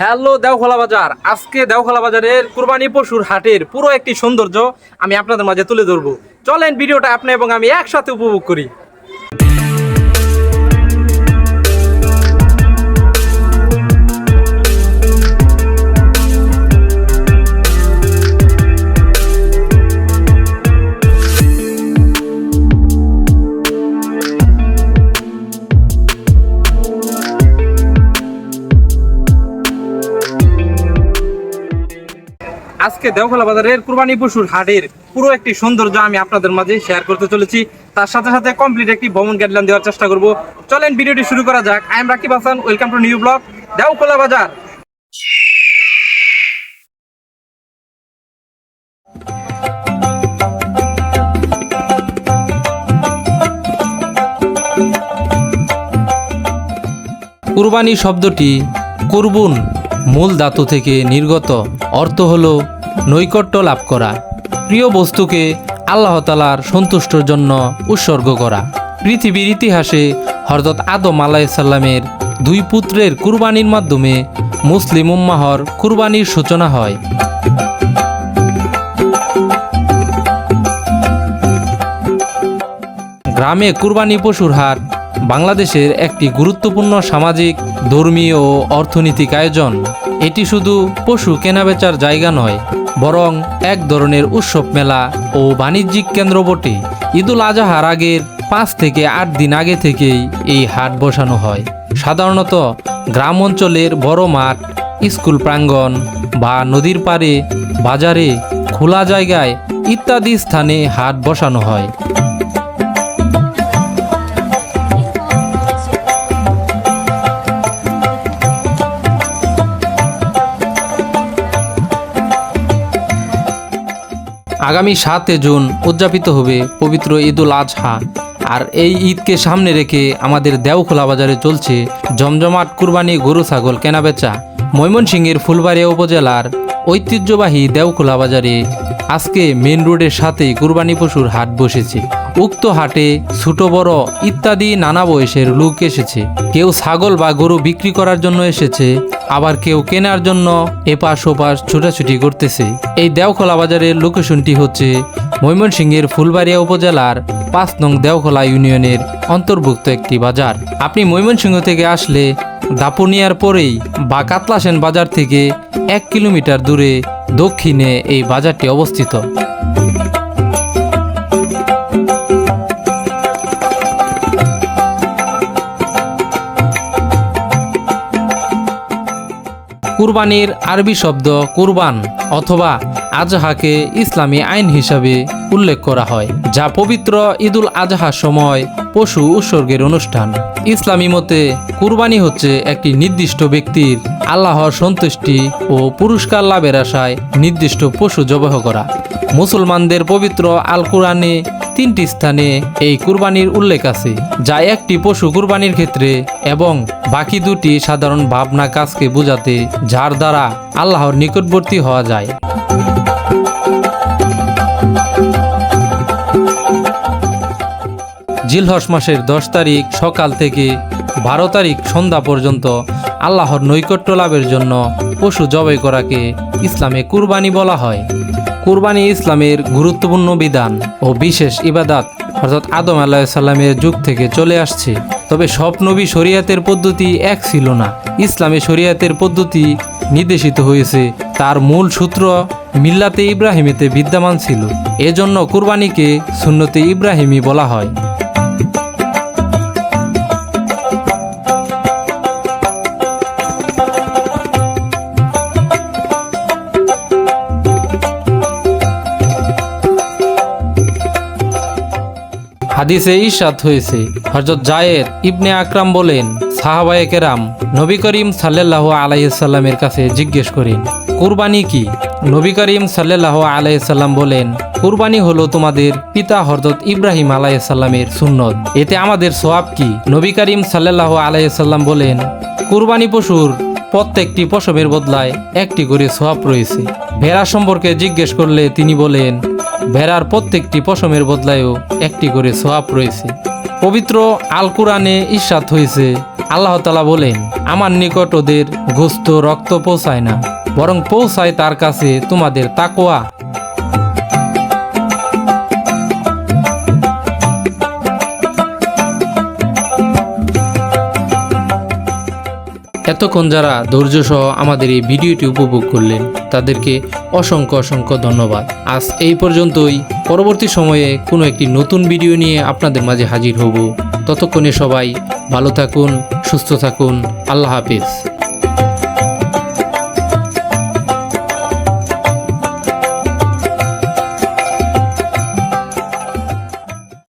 Hello দেওখোলা বাজার। আজকে দেওখোলা বাজারের কুরবানি পশুর হাটের পুরো একটি সৌন্দর্য আমি আপনাদের মাঝে তুলে ধরবো। চলেন, ভিডিওটা আপনি এবং আমি একসাথে উপভোগ করি। আজকে দেওখোলা বাজারের কুরবানি পশুর হাটের পুরো একটি সৌন্দর্য আমি আপনাদের মাঝে শেয়ার করতে চলেছি। তার সাথে সাথে কমপ্লিট একটি ভ্রমণ গাইডলাইন দেওয়ার চেষ্টা করব। চলেন ভিডিওটি শুরু করা যাক। I am Rakib Hasan welcome to new blog Deokhola Bazar. Qurbani শব্দটি কুরবুন মূল ধাতু থেকে নির্গত। অর্থ হল নৈকট্য লাভ করা। প্রিয় বস্তুকে আল্লাহ তালার সন্তুষ্টর জন্য উৎসর্গ করা। পৃথিবীর ইতিহাসে হরদত আদম আলাইসাল্লামের দুই পুত্রের কুরবানির মাধ্যমে মুসলিম উম্মাহর কুরবানির সূচনা হয়। গ্রামে কুরবানি পশুর হাট বাংলাদেশের একটি গুরুত্বপূর্ণ সামাজিক, ধর্মীয় ও অর্থনৈতিক আয়োজন। এটি শুধু পশু কেনাবেচার জায়গা নয় বরং এক ধরনের উৎসব মেলা ও বাণিজ্যিক কেন্দ্র বটে। ঈদুল আজহার আগের পাঁচ থেকে আট দিন আগে থেকেই এই হাট বসানো হয়। সাধারণত গ্রাম অঞ্চলের বড় মাঠ, স্কুল প্রাঙ্গণ বা নদীর পাড়ে, বাজারে, খোলা জায়গায় ইত্যাদি স্থানে হাট বসানো হয়। আগামী সাতে জুন উদযাপিত হবে পবিত্র ঈদুল আজহা। আর এই ঈদকে সামনে রেখে আমাদের দেওখোলা বাজারে চলছে জমজমাট কুরবানি গরু ছাগল কেনাবেচা। ময়মনসিংহের ফুলবাড়িয়া উপজেলার ঐতিহ্যবাহী দেওখোলা বাজারে আজকে মেন রোডের সাথে কুরবানি পশুর হাট বসেছে। উক্ত হাটে ছোট, বড় ইত্যাদি নানা বয়সের লোক এসেছে। কেউ ছাগল বা গরু বিক্রি করার জন্য এসেছে আবার কেউ কেনার জন্য এপাশ ওপাশ ছোটাছুটি করতেছে। এই দেওখোলা বাজারের লোকেশনটি হচ্ছে ময়মনসিংহের ফুলবাড়িয়া উপজেলার পাঁচ নং দেওখোলা ইউনিয়নের অন্তর্ভুক্ত একটি বাজার। আপনি ময়মনসিংহ থেকে আসলে দাপুনিয়ার পরেই বা কাতলাসেন বাজার থেকে এক কিলোমিটার দূরে দক্ষিণে এই বাজারটি অবস্থিত। কুরবানির আরবি শব্দ কুরবান অথবা আজহাকে ইসলামী আইন হিসাবে উল্লেখ করা হয়, যা পবিত্র ঈদুল আজহার সময় পশু উৎসর্গের অনুষ্ঠান। ইসলামী মতে কুরবানি হচ্ছে একটি নির্দিষ্ট ব্যক্তির আল্লাহর সন্তুষ্টি ও পুরস্কার লাভের আশায় নির্দিষ্ট পশু জবাহ করা। মুসলমানদের পবিত্র আল কোরআনে তিনটি স্থানে এই কুরবানির উল্লেখ আছে, যা একটি পশু কুরবানির ক্ষেত্রে এবং বাকি দুটি সাধারণ ভাবনা কাজকে বোঝাতে, যার দ্বারা আল্লাহর নিকটবর্তী হওয়া যায়। জিলহস মাসের দশ তারিখ সকাল থেকে বারো তারিখ সন্ধ্যা পর্যন্ত আল্লাহর নৈকট্য লাভের জন্য পশু জবাই করাকে ইসলামে কুরবানি বলা হয়। কুরবানি ইসলামের গুরুত্বপূর্ণ বিধান ও বিশেষ ইবাদাত অর্থাৎ আদম আলাহিসাল্লামের যুগ থেকে চলে আসছে। তবে সব নবী শরিয়াতের পদ্ধতি এক ছিল না। ইসলামে শরিয়াতের পদ্ধতি নির্দেশিত হয়েছে। তার মূল সূত্র মিল্লাতে ইব্রাহিমেতে বিদ্যমান ছিল। এজন্য কুরবানিকে সুন্নতে ইব্রাহিমী বলা হয়। হাদিসে ইরশাদ হয়েছে হজরত জায়েদ ইবনে আকরাম বলেন, সাহাবায়ে কেরাম নবী করিম সাল্লাহ আলাইসাল্লামের কাছে জিজ্ঞেস করেন, কুরবানি কি? নবী করিম সাল্লাহ আলাইসাল্লাম বলেন, কুরবানি হলো তোমাদের পিতা হরদত ইব্রাহিম আলাইসাল্লামের সুন্নত। এতে আমাদের সোয়াব কি? নবী করিম সাল্লাহ আলাইসাল্লাম বলেন, কুরবানি পশুর প্রত্যেকটি পশমের বদলায় একটি করে সোয়াব রয়েছে। ভেড়া সম্পর্কে জিজ্ঞেস করলে তিনি বলেন ভেড়ার প্রত্যেকটি পশমের বদলায়ও একটি করে সোয়াব রয়েছে। পবিত্র আল কোরআনে ঈর্ষাত হয়েছে, আল্লাহ তালা বলেন, আমার নিকট ওদের গোস্ত রক্ত পৌঁছায় না, বরং পৌঁছায় তার কাছে তোমাদের তাকোয়া এতক্ষণ যারা ধৈর্য সহ আমাদের এই ভিডিওটি উপভোগ করলেন, তাদেরকে অসংখ্য অসংখ্য ধন্যবাদ। আজ এই পর্যন্তই। পরবর্তী সময়ে কোনো একটি নতুন ভিডিও নিয়ে আপনাদের মাঝে হাজির হব। ততক্ষণে সবাই ভালো থাকুন, সুস্থ থাকুন। আল্লাহ হাফিজ।